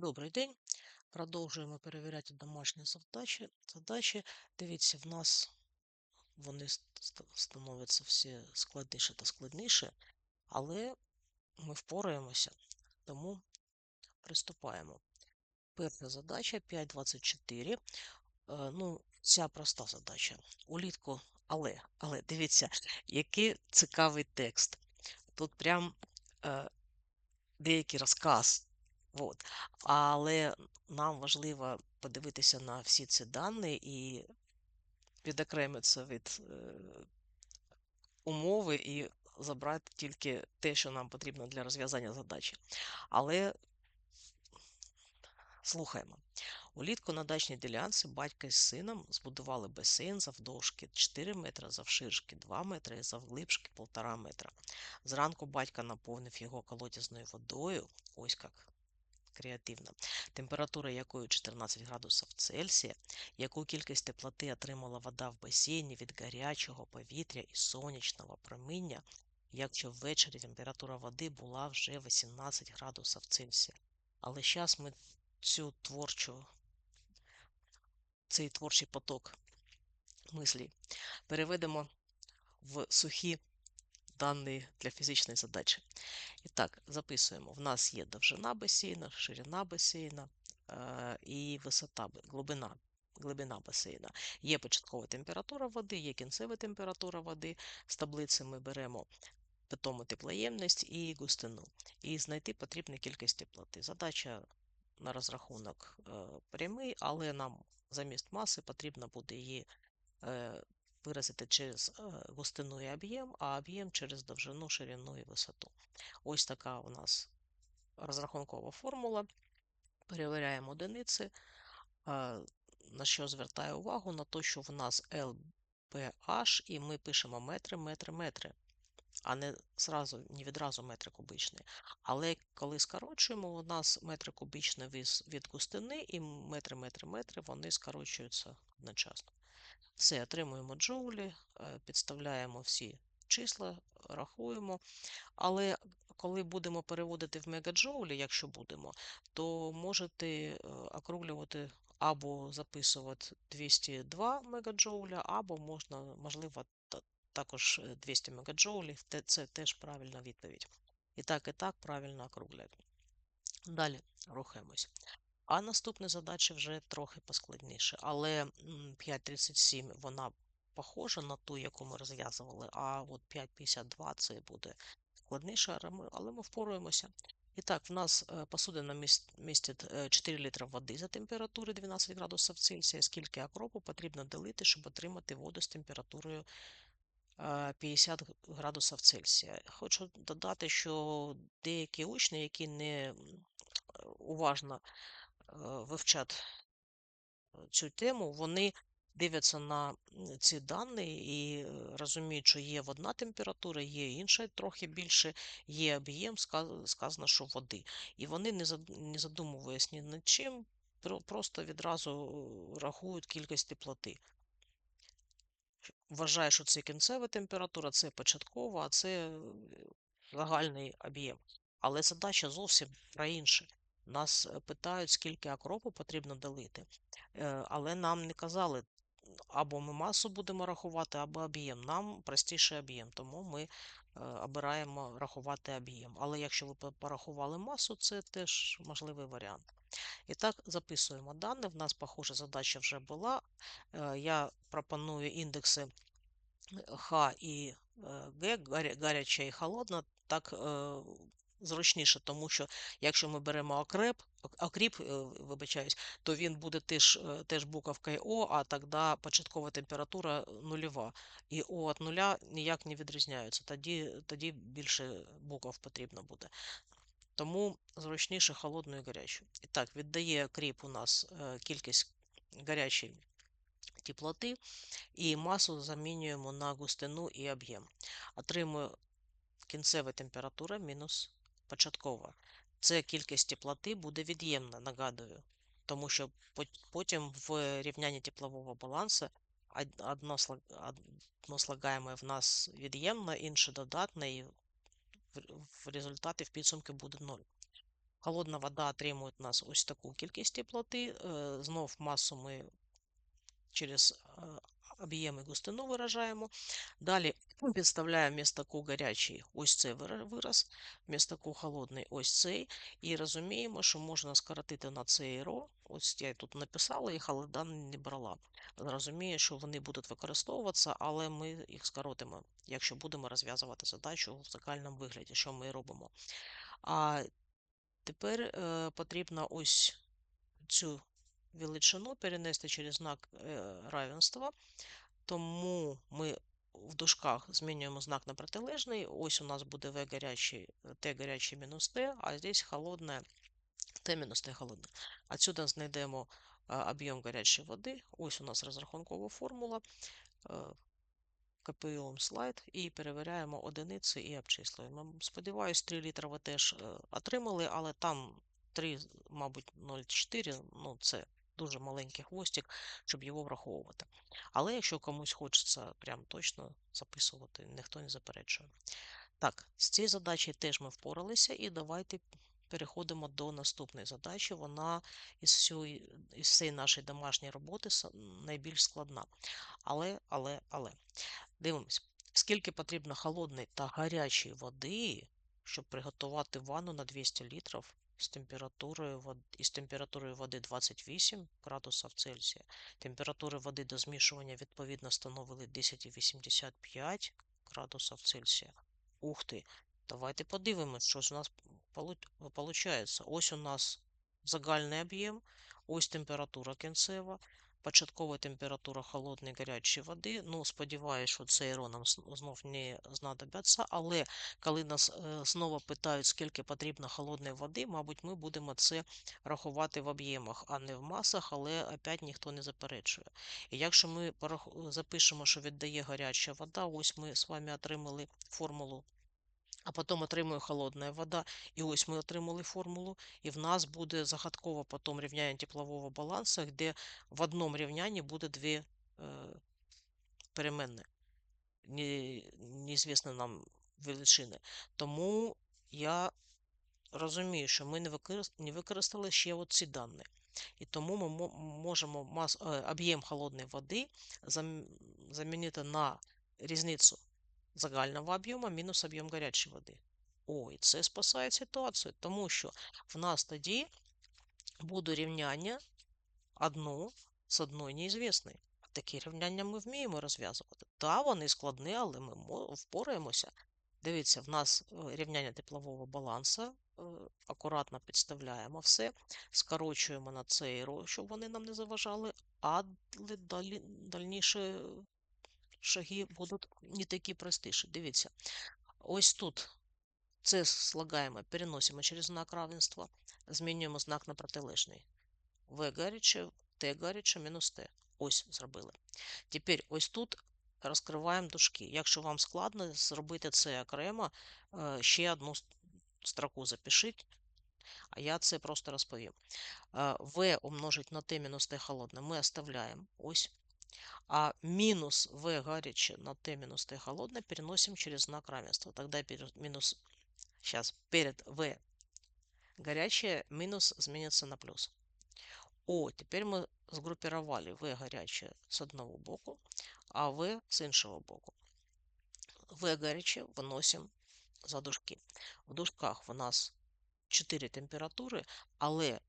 Добрий день. Продовжуємо перевіряти домашні завдачі. Задачі. Дивіться, в нас вони ст- ст- становляться всі складніше та складніше, але ми впораємося, тому приступаємо. Перша задача 5.24. Е, Ну, ця проста задача. Улітку, але, але дивіться, який цікавий текст. Тут прям е, деякий розказ. От. Але нам важливо подивитися на всі ці дані і відокремитися від е, умови і забрати тільки те, що нам потрібно для розв'язання задачі. Але слухаємо. Улітку на дачній ділянці батько із сином збудували басейн завдовжки 4 метри, завширшки 2 метри і завглибшки 1,5 метра. Зранку батько наповнив його колодязною водою. Ось як креативно, температура якої 14 градусів Цельсія, яку кількість теплоти отримала вода в басейні від гарячого повітря і сонячного проміння, якщо ввечері температура води була вже 18 градусів Цельсія. Але зараз ми цю творчу, цей творчий поток мислі переведемо в сухі дані для фізичної задачі. І так, записуємо. В нас є довжина басейна, ширина басейна е, і висота, глибина, глибина басейна. Є початкова температура води, є кінцева температура води. З таблиці ми беремо питому теплоємність і густину. І знайти потрібну кількість теплоти. Задача на розрахунок е, прямий, але нам замість маси потрібно буде її е, виразити через е, густину і об'єм, а об'єм через довжину, ширину і висоту. Ось така у нас розрахункова формула. Перевіряємо одиниці. Е, На що звертаю увагу? На те, що в нас LPH, і ми пишемо метри, метри, метри, а не зразу, не відразу метри кубичні. Але коли скорочуємо, у нас метри кубічні від, від густини і метри, метри, метри, вони скорочуються одночасно. Все, отримуємо джоулі, е, підставляємо всі числа, рахуємо. Але коли будемо переводити в мегаджоулі, якщо будемо, то можете е, округлювати або записувати 202 мегаджоуля, або можна, можливо, також е, 200 мегаджоулів. Це теж правильна відповідь. І так, і так правильно округляємо. Далі рухаємось. А наступна задача вже трохи поскладніше. Але 5.37 вона похожа на ту, яку ми розв'язували, а от 5.52 це буде складніше, але ми, впораємося. І так, в нас е, посудина міс- містить е, 4 літри води за температури 12 градусів Цельсія. Скільки окропу потрібно долити, щоб отримати воду з температурою е, 50 градусів Цельсія. Хочу додати, що деякі учні, які не е, уважно е, вивчать е, цю тему, вони дивляться на ці дані і е, розуміють, що є одна температура, є інша, трохи більше, є об'єм, сказано, що води. І вони, не зад- ні над чим, просто відразу е, рахують кількість теплоти. Вважає, що це кінцева температура, це початкова, а це е, загальний об'єм. Але задача зовсім про інше. Нас е, питають, скільки окропу потрібно долити. Е, Але нам не казали, або ми масу будемо рахувати, або об'єм. Нам простіший об'єм, тому ми е, обираємо рахувати об'єм. Але якщо ви порахували масу, це теж можливий варіант. І так, записуємо дані. В нас, похоже, задача вже була. Я пропоную індекси Х і Г, гаря- гаряча і холодна, так зручніше, тому що якщо ми беремо окреп, окріп, е, вибачаюсь, то він буде теж, е, теж буковкою О, а тоді початкова температура нульова. І О від нуля ніяк не відрізняються. Тоді, тоді більше букв потрібно буде. Тому зручніше холодну і гарячу. І так, віддає кріп у нас е, кількість гарячої теплоти і масу замінюємо на густину і об'єм. Отримую кінцева температура мінус початкова. Це кількість теплоти буде від'ємна, нагадую, тому що потім в рівнянні теплового балансу од- одно одно слагаєме в нас від'ємно, інше додатне, і в результаті в підсумку буде 0. Холодна вода отримує у нас ось таку кількість теплоти. Е, знов масу ми через е, об'єм і густину виражаємо. Далі підставляємо вмісто ку гарячий ось цей вираз, вмісто ку холодний ось цей. І розуміємо, що можна скоротити на цей ро. Ось я тут написала, їх, але дані не брала. Розумію, що вони будуть використовуватися, але ми їх скоротимо, якщо будемо розв'язувати задачу в загальному вигляді, що ми робимо. А тепер е, потрібно ось цю величину перенести через знак е, равенства. Тому ми в дужках змінюємо знак на протилежний. Ось у нас буде В гарячий, Т гарячий мінус Т, а здесь холодне Т мінус Т холодне. Отсюда знайдемо об'єм гарячої води. Ось у нас розрахункова формула. Копіюємо слайд і перевіряємо одиниці і обчислюємо. Сподіваюсь, 3 літра ви теж е, отримали, але там 3, мабуть, 0,4, ну це дуже маленький хвостик, щоб його враховувати. Але якщо комусь хочеться прям точно записувати, ніхто не заперечує. Так, з цією задачею теж ми впоралися, і давайте переходимо до наступної задачі. Вона із всієї, із всієї нашої домашньої роботи найбільш складна. Але, але, але. Дивимось, скільки потрібно холодної та гарячої води, щоб приготувати ванну на 200 літрів з температурою із температурою води 28 градусів Цельсія. Температури води до змішування відповідно становили 10,85 градусів Цельсія. Ух ти! Давайте подивимось, що ж у нас виходить. Ось у нас загальний об'єм, ось температура кінцева. Початкова температура холодної гарячої води. Ну, сподіваюся, що це іро нам знов не знадобиться, але коли нас е, знову питають, скільки потрібно холодної води, мабуть, ми будемо це рахувати в об'ємах, а не в масах, але опять ніхто не заперечує. І якщо ми запишемо, що віддає гаряча вода, ось ми з вами отримали формулу а потім отримує холодна вода. І ось ми отримали формулу, і в нас буде загадково потім рівняння теплового балансу, де в одному рівнянні буде дві е, переменні, неізвісні нам величини. Тому я розумію, що ми не використали ще ці дані. І тому ми можемо. Е, об'єм холодної води замінити на різницю загального об'єму мінус об'єм гарячої води. Ой, це спасає ситуацію, тому що в нас тоді буде рівняння одно з одної неізвісної. Такі рівняння ми вміємо розв'язувати. Та, вони складні, але ми впораємося. Дивіться, в нас е, рівняння теплового балансу. Е, акуратно підставляємо все, скорочуємо на цей ро, щоб вони нам не заважали, а далі, дальніше шаги будуть не такі простіші. Дивіться, ось тут це слагаємо, переносимо через знак равенства, змінюємо знак на протилежний. В гаряче, Т гаряче, мінус Т. Ось зробили. Тепер ось тут розкриваємо дужки. Якщо вам складно зробити це окремо, е, ще одну строку запишіть, а я це просто розповім. Е, в умножить на Т мінус Т холодне ми оставляємо. Ось. А минус v горячее на t минус t холодное переносим через знак равенства. Тогда минус, сейчас, перед v горячее минус изменится на плюс. О, теперь мы сгруппировали v горячее с одного боку, а v с іншого боку. v горячее виносимо за дужки. В дужках у нас 4 температури, але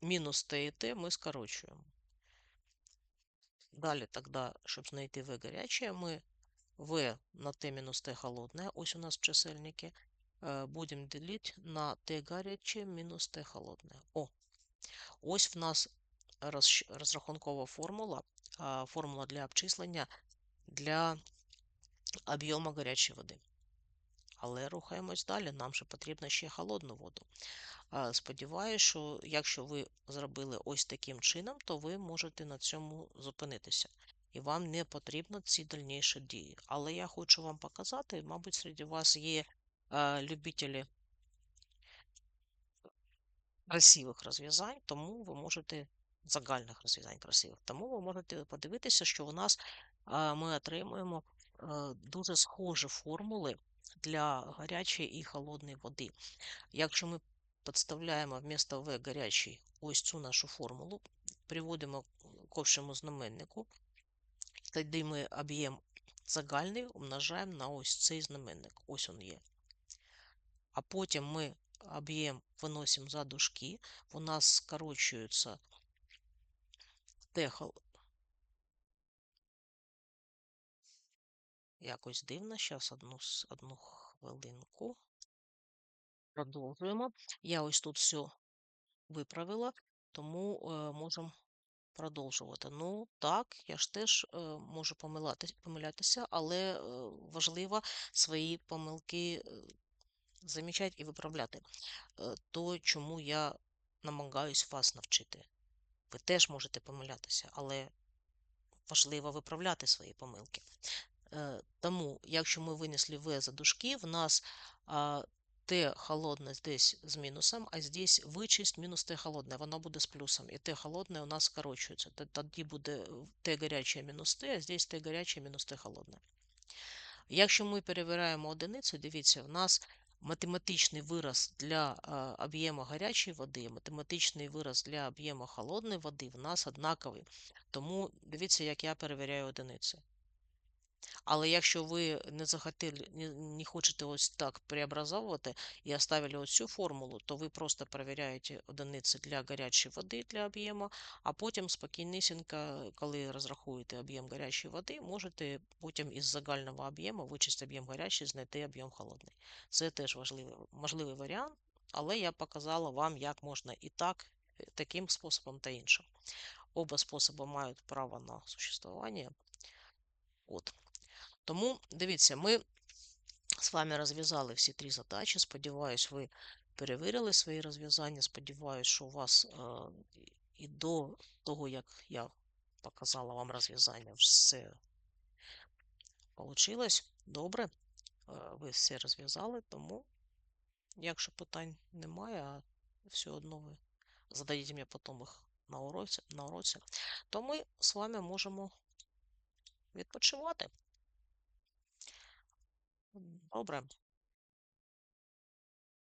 мінус Т і Т ми скорочуємо. Далі, тогда, щоб знайти V горячее, ми V на T мінус T холодне, ось у нас в чисельнике, будем будемо ділити на T гаряче мінус T холодне. О, ось в нас розрахункова формула, формула для обчислення для об'єму гарячої води. Але рухаємось далі, нам же потрібно ще холодну воду. Сподіваюся, що якщо ви зробили ось таким чином, то ви можете на цьому зупинитися. І вам не потрібно ці дальніші дії. Але я хочу вам показати, мабуть, серед вас є любителі красивих розв'язань, тому ви можете загальних розв'язань красивих. Тому ви можете подивитися, що у нас ми отримуємо дуже схожі формули для гарячої і холодної води. Якщо ми підставляємо вмісто В гарячий ось цю нашу формулу, приводимо к общому знаменнику, тоді ми об'єм загальний умножаємо на ось цей знаменник. Ось він є. А потім ми об'єм виносимо за дужки, у нас скорочується Т Якось дивно. Зараз одну, одну хвилинку. Продовжуємо. Я ось тут все виправила, тому е, можемо продовжувати. Ну, так, я ж теж е, можу помилати, помилятися, але е, важливо свої помилки е, замічати і виправляти. Е, то, чому я намагаюсь вас навчити. Ви теж можете помилятися, але важливо виправляти свої помилки. Е, Тому, якщо ми винесли В за дужки, в нас Т холодне здесь з мінусом, а здесь вичисть мінус Т холодне, воно буде з плюсом. І Т холодне у нас скорочується. Тоді буде Т гаряче мінус Т, а здесь Т гаряче мінус Т холодне. Якщо ми перевіряємо одиницю, дивіться, в нас математичний вираз для об'єму гарячої води, математичний вираз для об'єму холодної води в нас однаковий. Тому дивіться, як я перевіряю одиниці. Але якщо ви не захотіли, не, хочете ось так преобразовувати і оставили ось цю формулу, то ви просто перевіряєте одиниці для гарячої води для об'єму, а потім спокійнісінько, коли розрахуєте об'єм гарячої води, можете потім із загального об'єму вичисти об'єм гарячий, знайти об'єм холодний. Це теж важливий, можливий варіант, але я показала вам, як можна і так, е, таким способом та іншим. Оба способи мають право на существування. От. Тому дивіться, ми з вами розв'язали всі три задачі. Сподіваюсь, ви перевірили свої розв'язання. Сподіваюсь, що у вас е, і до того, як я показала вам розв'язання, все вийшло. Добре, е, ви все розв'язали, тому, якщо питань немає, а все одно ви зададите мені потім їх на уроці, на уроці, то ми з вами можемо відпочивати. Добре.